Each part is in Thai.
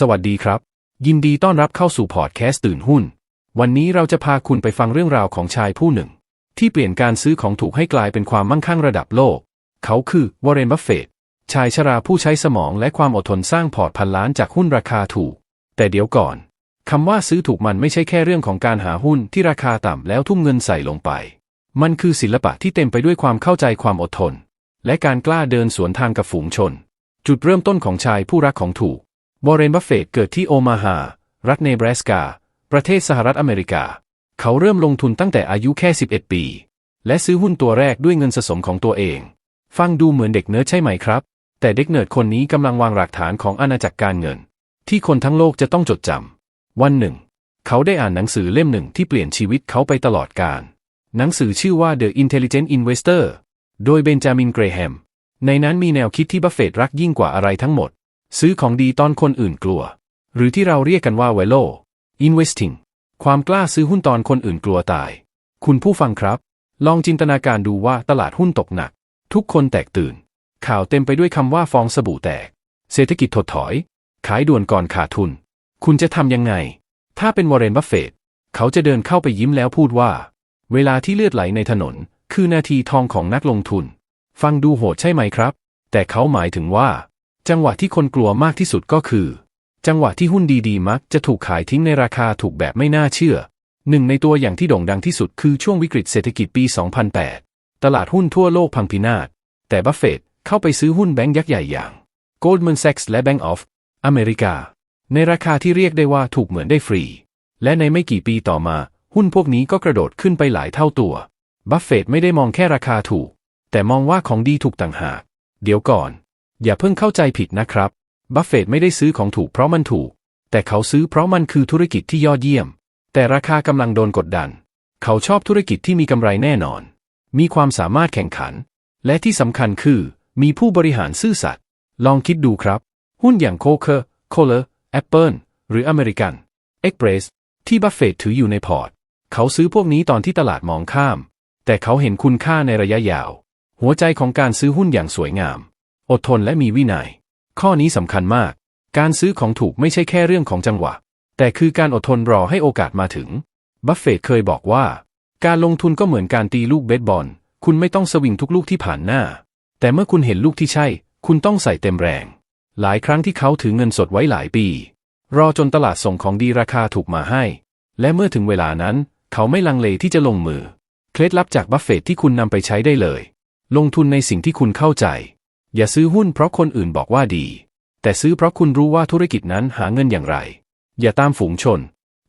สวัสดีครับ ยินดีต้อนรับเข้าสู่พอดแคสต์ตื่นหุ้น วันนี้เราจะพาคุณไปฟังเรื่องราวของชายผู้หนึ่ง ที่เปลี่ยนการซื้อของถูกให้กลายเป็นความมั่งคั่งระดับโลก เขาคือวอร์เรนบัฟเฟตชายชราผู้ใช้สมองและความอดทนสร้างพอร์ตพันล้านจากหุ้นราคาถูก แต่เดี๋ยวก่อนคำว่าซื้อถูกมันไม่ใช่แค่เรื่องของการหาหุ้นที่ราคาต่ำแล้วทุ่มเงินใส่ลงไป มันคือศิลปะที่เต็มไปด้วยความเข้าใจความอดทน และการกล้าเดินสวนทางกับฝูงชน จุดเริ่มต้นของชายผู้รักของถูก วอร์เรนบัฟเฟตเกิดที่โอมาฮา รัฐเนบราสกา ประเทศสหรัฐอเมริกา เขาเริ่มลงทุนตั้งแต่อายุแค่ 11 ปี และซื้อหุ้นตัวแรกด้วยเงินสะสมของตัวเอง ฟังดูเหมือนเด็กเนิร์ดใช่ไหมครับ แต่เด็กเนิร์ดคนนี้กำลังวางรากฐานของอาณาจักรการเงิน ที่คนทั้งโลกจะต้องจดจำ วันหนึ่ง เขาได้อ่านหนังสือเล่มหนึ่งที่เปลี่ยนชีวิตเขาไปตลอดกาล หนังสือชื่อว่า The Intelligent Investor โดยเบนจามิน เกรแฮม ในนั้นมีแนวคิดที่บัฟเฟตรักยิ่งกว่าอะไรทั้งหมด ซื้อของดีตอนคนอื่นกลัว หรือที่เราเรียกกันว่า Velo Investing ความกล้าซื้อหุ้นตอนคนอื่นกลัวตาย คุณผู้ฟังครับ ลองจินตนาการดูว่าตลาดหุ้นตกหนัก ทุกคนแตกตื่น ข่าวเต็มไปด้วยคำว่าฟองสบู่แตก เศรษฐกิจถดถอย ขายด่วนก่อนขาดทุน คุณจะทำยังไง ถ้าเป็นวอร์เรนบัฟเฟตเขาจะเดินเข้าไปยิ้มแล้วพูดว่า เวลาที่เลือดไหลในถนน คือนาทีทองของนักลงทุน ฟังดูโหดใช่ไหมครับ แต่เขาหมายถึงว่า จังหวะที่คนกลัวมากที่สุดก็คือ จังหวะที่หุ้นดีๆ มักจะถูกขายทิ้งในราคาถูกแบบไม่น่าเชื่อ หนึ่งในตัวอย่างที่โด่งดังที่สุดคือช่วงวิกฤตเศรษฐกิจปี 2008 ตลาดหุ้นทั่วโลกพังพินาศ แต่บัฟเฟตต์เข้าไปซื้อหุ้นแบงก์ยักษ์ใหญ่อย่าง Goldman Sachs และ Bank of อเมริกาในราคาที่เรียกได้ว่าถูกเหมือนได้ฟรี และในไม่กี่ปีต่อมา หุ้นพวกนี้ก็กระโดดขึ้นไปหลายเท่าตัว บัฟเฟตต์ไม่ได้มองแค่ราคาถูก แต่มองว่าของดีถูกต่างหาก เดี๋ยวก่อน อย่าเพิ่งเข้าใจผิดนะครับ บัฟเฟตต์ไม่ได้ซื้อของถูกเพราะมันถูก แต่เขาซื้อเพราะมันคือธุรกิจที่ยอดเยี่ยม แต่ราคากำลังโดนกดดัน เขาชอบธุรกิจที่มีกำไรแน่นอน มีความสามารถแข่งขัน และที่สำคัญคือ มีผู้บริหารซื่อสัตย์ ลองคิดดูครับ หุ้นอย่างโคเคอร์ โคเลอร์ แอปเปิลหรืออเมริกัน เอ็กเพรส ที่บัฟเฟตต์ถืออยู่ในพอร์ต เขาซื้อพวกนี้ตอนที่ตลาดมองข้าม แต่เขาเห็นคุณค่าในระยะยาว หัวใจของการซื้อหุ้นอย่างสวยงาม อดทนและมีวินัย ข้อนี้สำคัญมาก การซื้อของถูกไม่ใช่แค่เรื่องของจังหวะ แต่คือการอดทนรอให้โอกาสมาถึง บัฟเฟตเคยบอกว่า การลงทุนก็เหมือนการตีลูกเบสบอล คุณไม่ต้องสวิงทุกลูกที่ผ่านหน้า แต่เมื่อคุณเห็นลูกที่ใช่ คุณต้องใส่เต็มแรง หลายครั้งที่เขาถือเงินสดไว้หลายปี รอจนตลาดส่งของดีราคาถูกมาให้ และเมื่อถึงเวลานั้น เขาไม่ลังเลที่จะลงมือ เคล็ดลับจากบัฟเฟตที่คุณนำไปใช้ได้เลย ลงทุนในสิ่งที่คุณเข้าใจ อย่าซื้อหุ้นเพราะคนอื่นบอกว่าดี แต่ซื้อเพราะคุณรู้ว่าธุรกิจนั้นหาเงินอย่างไร อย่าตามฝูงชน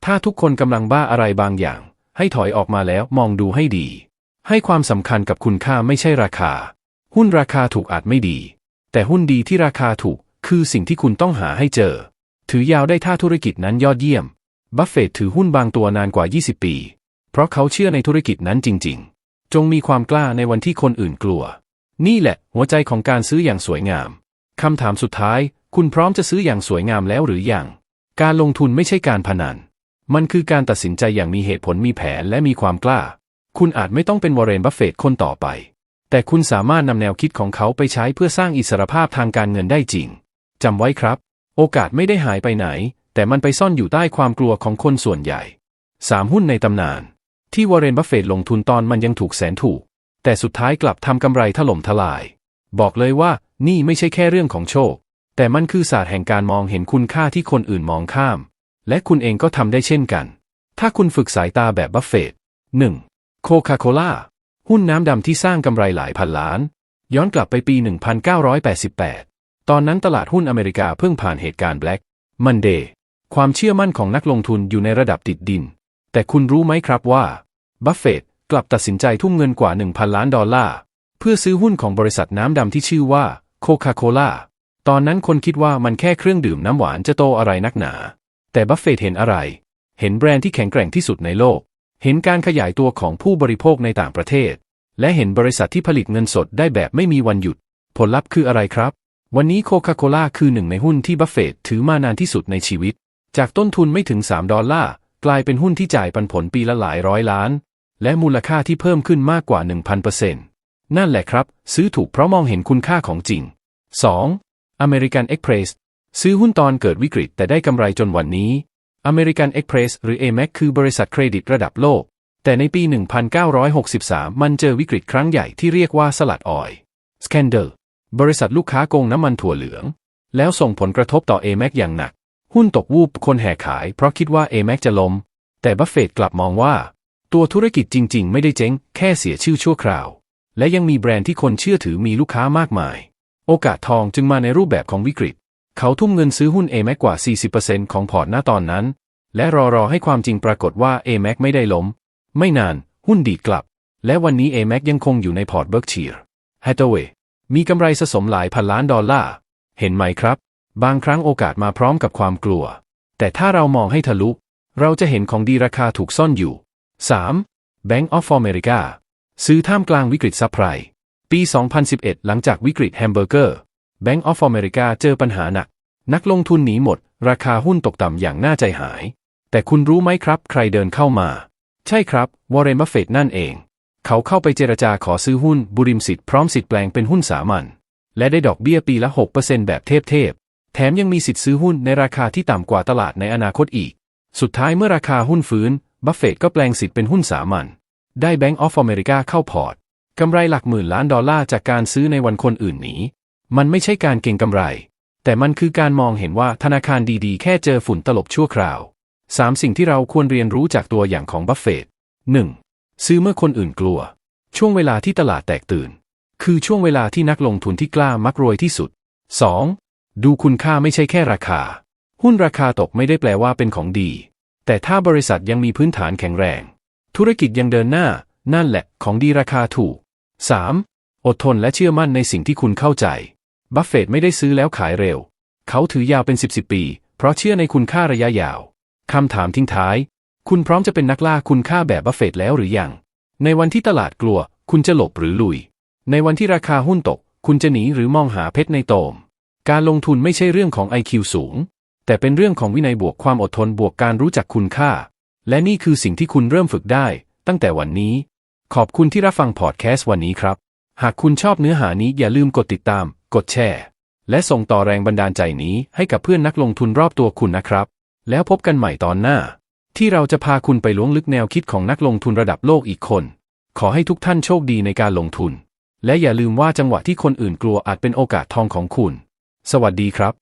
ถ้าทุกคนกำลังบ้าอะไรบางอย่าง ให้ถอยออกมาแล้วมองดูให้ดี ให้ความสำคัญกับคุณค่าไม่ใช่ราคา หุ้นราคาถูกอาจไม่ดี แต่หุ้นดีที่ราคาถูกคือสิ่งที่คุณต้องหาให้เจอ ถือยาวได้ถ้าธุรกิจนั้นยอดเยี่ยม บัฟเฟตถือหุ้นบางตัวนานกว่า 20 ปี เพราะเขาเชื่อในธุรกิจนั้นจริง ๆ จงมีความกล้าในวันที่คนอื่นกลัว นี่แหละ หัวใจของการซื้ออย่างสวยงาม คำถามสุดท้าย คุณพร้อมจะซื้ออย่างสวยงามแล้วหรือยัง การลงทุนไม่ใช่การพนัน มันคือการตัดสินใจอย่างมีเหตุผลมีแผนและมีความกล้า คุณอาจไม่ต้องเป็นวอร์เรนบัฟเฟตต์คนต่อไป แต่คุณสามารถนำแนวคิดของเขาไปใช้เพื่อสร้างอิสรภาพทางการเงินได้จริง จำไว้ครับ โอกาสไม่ได้หายไปไหน แต่มันไปซ่อนอยู่ใต้ความกลัวของคนส่วนใหญ่สามหุ้นในตำนาน ที่วอร์เรนบัฟเฟตต์ลงทุนตอนมันยังถูกแสนถูก แต่สุดท้ายกลับทำกำไรถล่มทลาย บอกเลยว่านี่ไม่ใช่แค่เรื่องของโชค แต่มันคือศาสตร์แห่งการมองเห็นคุณค่าที่คนอื่นมองข้าม และคุณเองก็ทำได้เช่นกัน ถ้าคุณฝึกสายตาแบบบัฟเฟต์หนึ่งโคคาโคล่าหุ้นน้ำดำที่สร้างกำไรหลายพันล้าน ย้อนกลับไปปี 1988 ตอนนั้นตลาดหุ้นอเมริกาเพิ่งผ่านเหตุการณ์ Black Monday ความเชื่อมั่นของนักลงทุนอยู่ในระดับติดดิน แต่คุณรู้ไหมครับว่าบัฟเฟตต์ กลับตัดสินใจทุ่มเงินกว่า 1,000 ล้านดอลลาร์ เพื่อซื้อหุ้นของบริษัทน้ำดำที่ชื่อว่าโคคาโคล่าตอนนั้นคนคิดว่ามันแค่เครื่องดื่มน้ำหวานจะโตอะไรนักหนา แต่บัฟเฟต์เห็นอะไร เห็นแบรนด์ที่แข็งแกร่งที่สุดในโลก เห็นการขยายตัวของผู้บริโภคในต่างประเทศ และเห็นบริษัทที่ผลิตเงินสดได้แบบไม่มีวันหยุด ผลลัพธ์คืออะไรครับ วันนี้โคคาโคล่าคือหนึ่งในหุ้นที่บัฟเฟต์ถือมานานที่สุดในชีวิต จากต้นทุนไม่ถึง 3 ดอลลาร์กลายเป็นหุ้นที่จ่ายปันผลปีละหลายร้อยล้าน และมูลค่าที่เพิ่มขึ้นมากกว่า 1,000%นั่นแหละครับ ซื้อถูกเพราะมองเห็นคุณค่าของจริง 2. American Express ซื้อหุ้นตอนเกิดวิกฤตแต่ได้กำไรจนวันนี้ American Express หรือ AMEC คือบริษัทเครดิตระดับโลก แต่ในปี 1963 มันเจอวิกฤตครั้งใหญ่ที่เรียกว่าสลัดออย Scandal บริษัทลูกค้าโกงน้ำมันถั่วเหลือง แล้วส่งผลกระทบต่อ AMEC อย่างหนัก หุ้นตกวูบคนแห่ขายเพราะคิดว่า AMEC จะล้มแต่บัฟเฟตกลับมองว่า ตัวธุรกิจจริง ๆ ไม่ได้เจ๊ง แค่เสียชื่อชั่วคราว และยังมีแบรนด์ที่คนเชื่อถือมีลูกค้ามากมาย โอกาสทองจึงมาในรูปแบบของวิกฤต เขาทุ่มเงินซื้อหุ้น AMAC กว่า 40%ของพอร์ตหน้าตอนนั้น และรอรอให้ความจริงปรากฏว่า AMAC ไม่ได้ล้ม ไม่นานหุ้นดีดกลับ และวันนี้ AMAC ยังคงอยู่ในพอร์ตเบิร์กเชียร์ Hathaway มีกำไรสะสมหลายพันล้านดอลลาร์ เห็นไหมครับ บางครั้งโอกาสมาพร้อมกับความกลัว แต่ถ้าเรามองให้ทะลุ เราจะเห็นของดีราคาถูกซ่อนอยู่ 3. Bank of America ซื้อท่ามกลางวิกฤตซับไพรปี 2011 หลังจากวิกฤตแฮมเบอร์เกอร์ Bank of America เจอปัญหาหนัก นักลงทุนหนีหมด ราคาหุ้นตกต่ำอย่างน่าใจหาย แต่คุณรู้ไหมครับ ใครเดินเข้ามา ใช่ครับ วอร์เรน บัฟเฟตต์นั่นเอง เขาเข้าไปเจรจาขอซื้อหุ้นบุริมสิทธิ์พร้อมสิทธิ์แปลงเป็นหุ้นสามัญ และได้ดอกเบี้ยปีละ 6%แบบเทพๆ แถมยังมีสิทธิ์ซื้อหุ้นในราคาที่ต่ำกว่าตลาดในอนาคตอีก สุดท้ายเมื่อราคาหุ้นฟื้น บัฟเฟตต์ก็แปลงสิทธิ์เป็นหุ้นสามัญได้ Bank of America เข้าพอร์ตกำไรหลักหมื่นล้านดอลลาร์จากการซื้อในวันคนอื่นหนีมันไม่ใช่การเก็งกำไร แต่มันคือการมองเห็นว่าธนาคารดีๆ แค่เจอฝุ่นตลบชั่วคราว 3 สิ่งที่เราควรเรียนรู้จากตัวอย่างของบัฟเฟตต์ 1. ซื้อเมื่อคนอื่นกลัว ช่วงเวลาที่ตลาดแตกตื่น คือช่วงเวลาที่นักลงทุนที่กล้ามักรวยที่สุด 2. ดูคุณค่าไม่ใช่แค่ราคา หุ้นราคาตกไม่ได้แปลว่าเป็นของดี แต่ถ้าบริษัทยังมีพื้นฐานแข็งแรง ธุรกิจยังเดินหน้า นั่นแหละของดีราคาถูก 3. อดทนและเชื่อมั่นในสิ่งที่คุณเข้าใจ บัฟเฟตไม่ได้ซื้อแล้วขายเร็ว เขาถือยาวเป็น 10บสปี เพราะเชื่อในคุณค่าระยะยาว คำถามทิ้งท้าย คุณพร้อมจะเป็นนักล่าคุณค่าแบบบัฟเฟตแล้วหรือยัง ในวันที่ตลาดกลัว คุณจะหลบหรือลุย ในวันที่ราคาหุ้นตก คุณจะหนีหรือมองหาเพชรในโตม การลงทุนไม่ใช่เรื่องของ IQ สูง แต่เป็นเรื่องของวินัยบวกความอดทนบวกการรู้จักคุณค่า และนี่คือสิ่งที่คุณเริ่มฝึกได้ ตั้งแต่วันนี้ ขอบคุณที่รับฟังพอดแคสต์วันนี้ครับ หากคุณชอบเนื้อหานี้อย่าลืมกดติดตาม กดแชร์ และส่งต่อแรงบันดาลใจนี้ให้กับเพื่อนนักลงทุนรอบตัวคุณนะครับ แล้วพบกันใหม่ตอนหน้า ที่เราจะพาคุณไปล้วงลึกแนวคิดของนักลงทุนระดับโลกอีกคน ขอให้ทุกท่านโชคดีในการลงทุน และอย่าลืมว่าจังหวะที่คนอื่นกลัวอาจเป็นโอกาสทองของคุณ สวัสดีครับ